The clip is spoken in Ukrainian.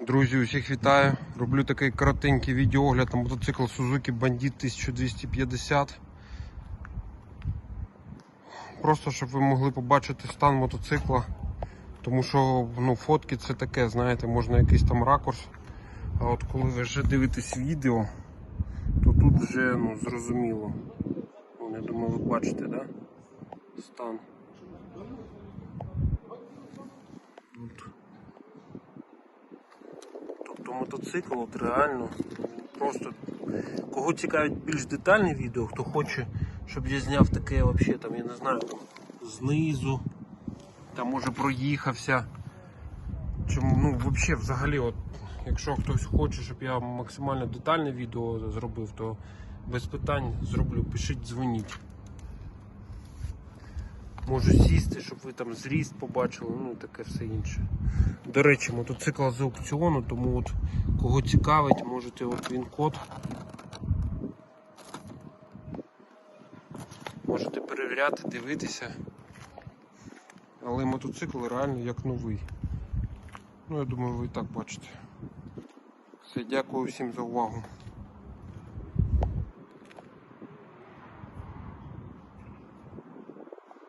Друзі, усіх вітаю. Роблю такий коротенький відеоогляд на мотоцикл Suzuki Bandit 1250. Просто щоб ви могли побачити стан мотоцикла. Тому що ну, фотки це таке, знаєте, можна якийсь там ракурс. А от коли ви вже дивитесь відео, то тут вже ну, зрозуміло. Ну, я думаю, ви бачите, да? Стан. От. Тобто мотоцикл от реально просто кого цікавить більш детальне відео, хто хоче, щоб я зняв таке вообще, там, я не знаю, там, знизу, там може проїхався. Чому, ну, вообще, взагалі, от, якщо хтось хоче, щоб я максимально детальне відео зробив, то без питань зроблю, пишіть, дзвоніть. Можу сісти, щоб ви там зріст побачили, ну таке все інше. До речі, мотоцикл з аукціону, тому от кого цікавить, можете от він код. Можете перевіряти, дивитися. Але мотоцикл реально як новий. Ну, я думаю, ви і так бачите. Все, дякую всім за увагу.